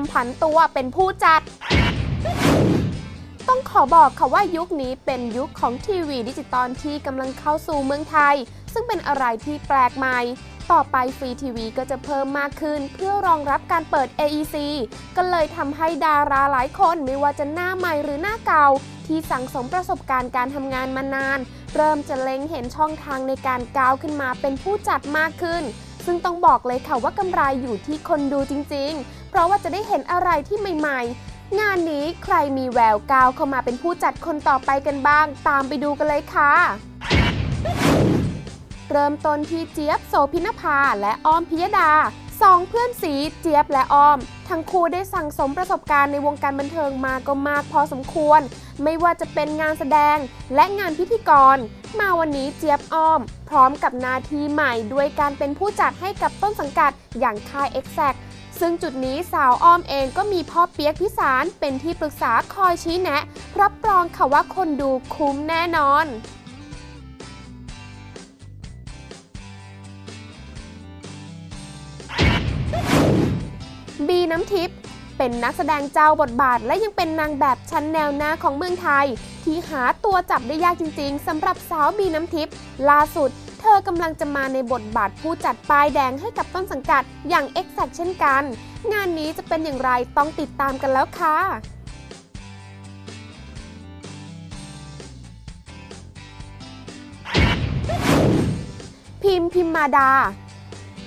มผันตัวเป็นผู้จัด ต้องขอบอกค่ะว่ายุคนี้เป็นยุคของทีวีดิจิตอลที่กำลังเข้าสู่เมืองไทย ซึ่งเป็นอะไรที่แปลกใหม่ ต่อไปฟรีทีวีก็จะเพิ่มมากขึ้น เพื่อรองรับการเปิด AEC ก็เลยทำให้ดาราหลายคนไม่ว่าจะหน้าใหม่หรือหน้าเก่า ที่สั่งสมประสบการณ์การทำงานมานาน เริ่มจะเล็งเห็นช่องทางในการก้าวขึ้นมาเป็นผู้จัดมากขึ้น ซึ่งต้องบอกเลยค่ะว่ากำไรอยู่ที่คนดูจริงๆ เพราะว่าจะได้เห็นอะไรที่ใหม่ๆ งานนี้ใครมีแววก้าวเข้ามาเป็นผู้จัดคนต่อไปกันบ้าง ตามไปดูกันเลยค่ะเริ่มต้นที่เจี๊ยบโสพินภาและอ้อมพิยดา สองเพื่อนสีเจี๊ยบและอ้อม ทั้งคู่ได้สั่งสมประสบการณ์ในวงการบันเทิงมาก็มากพอสมควร ไม่ว่าจะเป็นงานแสดงและงานพิธีกร มาวันนี้เจี๊ยบอ้อม พร้อมกับนาทีใหม่ด้วยการเป็นผู้จัดให้กับต้นสังกัดอย่างค่าย Exact ซึ่งจุดนี้สาวอ้อมเองก็มีพ่อเปียกพิสารเป็นที่ปรึกษาคอยชี้แนะรับรองค่ะว่าคนดูคุ้มแน่นอน บีน้ำทิพย์เป็นนักแสดงเจ้าบทบาทและยังเป็นนางแบบชั้นแนวหน้าของเมืองไทย ที่หาตัวจับได้ยากจริงๆสำหรับสาวบีน้ำทิพย์ล่าสุด เธอกำลังจะมาในบทบาทผู้จัดป้ายแดงให้กับต้นสังกัดอย่าง e x a c t เช่นกัน งานนี้จะเป็นอย่างไรต้องติดตามกันแล้วค่ะพิมพ์พิมมาดา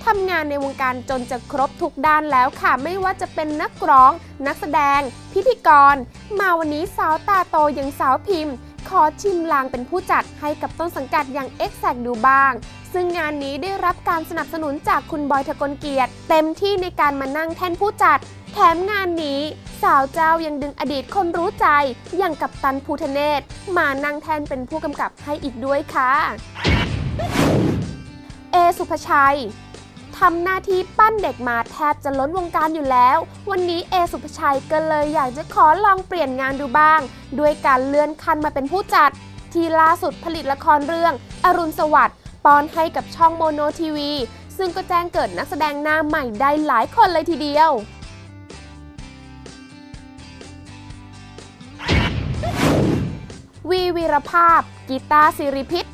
ทำงานในวงการจนจะครบทุกด้านแล้วค่ะ ไม่ว่าจะเป็นนักร้อง นักแสดง พิธีกร มาวันนี้สาวตาโตอย่างสาวพิมพ์ ขอชิมลางเป็นผู้จัดให้กับต้นสังกัดอย่าง e x a c t ดูบ้าง ซึ่งงานนี้ได้รับการสนับสนุนจากคุณบอยทะกลเกียรติ เต็มที่ในการมานั่งแท่นผู้จัด แถมงานนี้สาวเจ้ายังดึงอดีตคนรู้ใจ อย่างกับตันภูทะเนศมานั่งแทนเป็นผู้กำกับให้อีกด้วยค่ะ เอสุภชัย ทำหน้าที่ปั้นเด็กมาแทบจะล้นวงการอยู่แล้ว วันนี้เอสุภชัยก็เลยอยากจะขอลองเปลี่ยนงานดูบ้าง ด้วยการเลื่อนขั้นมาเป็นผู้จัด ที่ล่าสุดผลิตละครเรื่อง อรุณสวัสดิ์ปอนให้กับช่องโมโนทีวี ซึ่งก็แจ้งเกิดนักแสดงหน้าใหม่ได้หลายคนเลยทีเดียววีวีรภาพ กีตาร์สิริพิษ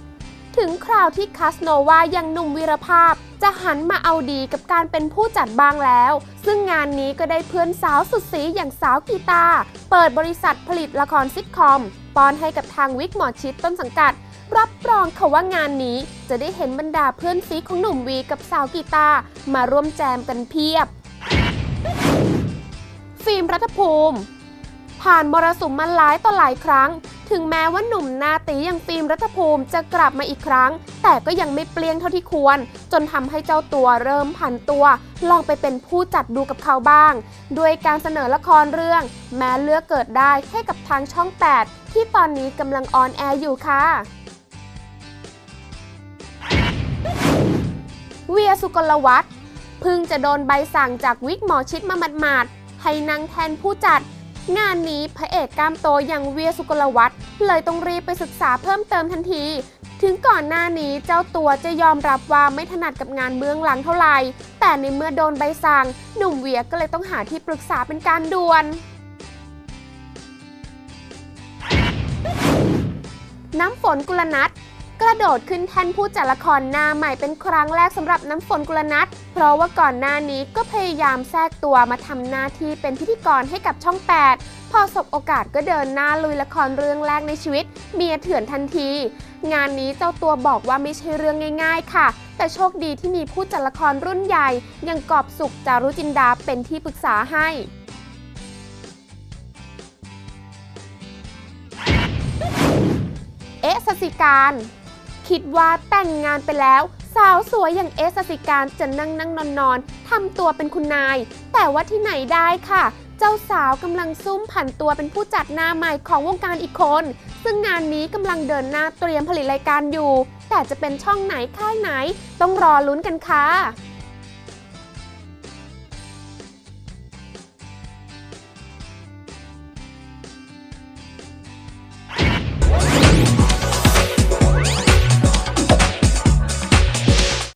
ถึงคราวที่คาสโนวายังหนุ่มวีรภาพ จะหันมาเอาดีกับการเป็นผู้จัดบ้างแล้ว ซึ่งงานนี้ก็ได้เพื่อนสาวสุดสีอย่างสาวกีตาเปิดบริษัทผลิตละครซิทคอมป้อนให้กับทางวิกหมอชิดต้นสังกัด รับรองค่ะว่างานนี้จะได้เห็นบรรดาเพื่อนซีของหนุ่มวีกับสาวกีตามาร่วมแจมกันเพียบ ฟิล์มรัฐภูมิ ผ่านมรสุมมาหลายต่อหลายครั้ง ถึงแม้ว่าหนุ่มนาตีอย่างฟิล์มรัฐภูมิจะกลับมาอีกครั้ง แต่ก็ยังไม่เปลี่ยนเท่าที่ควร จนทำให้เจ้าตัวเริ่มผันตัว ลองไปเป็นผู้จัดดูกับเขาบ้าง ด้วยการเสนอละครเรื่อง แม้เลือกเกิดได้ให้กับทางช่อง 8 ที่ตอนนี้กำลังออนแอร์อยู่ค่ะเวียสุกลวัฒน์พิ่งจะโดนใบสั่งจากวิกหมอชิดมาหมาดๆให้นั่งแทนผู้จัด งานนี้พระเอกกล้ามโตอย่างเวียสุกลวัฒน์เลยต้องรีบไปศึกษาเพิ่มเติมทันที ถึงก่อนหน้านี้เจ้าตัวจะยอมรับว่าไม่ถนัดกับงานเบื้องหลังเท่าไหร่ แต่ในเมื่อโดนใบสั่ง หนุ่มเวียก็เลยต้องหาที่ปรึกษาเป็นการด่วนน้ำฝนกุลนัท กระโดดขึ้นแท่นผู้จัดละครหน้าใหม่เป็นครั้งแรกสำหรับน้ำฝนกุลนัทเพราะว่าก่อนหน้านี้ก็พยายามแทรกตัวมาทำหน้าที่เป็นพิธีกรให้กับช่อง 8 พอสบโอกาสก็เดินหน้าลุยละครเรื่องแรกในชีวิต เมียเถื่อนทันที งานนี้เจ้าตัวบอกว่าไม่ใช่เรื่องง่าย ๆ ค่ะ แต่โชคดีที่มีผู้จัดละครรุ่นใหญ่ยังกอบสุขจารุจินดาเป็นที่ปรึกษาให้เอ๊ะสสิการ คิดว่าแต่งงานไปแล้ว สาวสวยอย่างเอสสิการจะนั่งนั่งนอนนอนทำตัวเป็นคุณนาย แต่ว่าที่ไหนได้ค่ะ เจ้าสาวกำลังซุ่มผันตัวเป็นผู้จัดหน้าใหม่ของวงการอีกคน ซึ่งงานนี้กำลังเดินหน้าเตรียมผลิตรายการอยู่ แต่จะเป็นช่องไหนค่ายไหน ต้องรอลุ้นกันค่ะ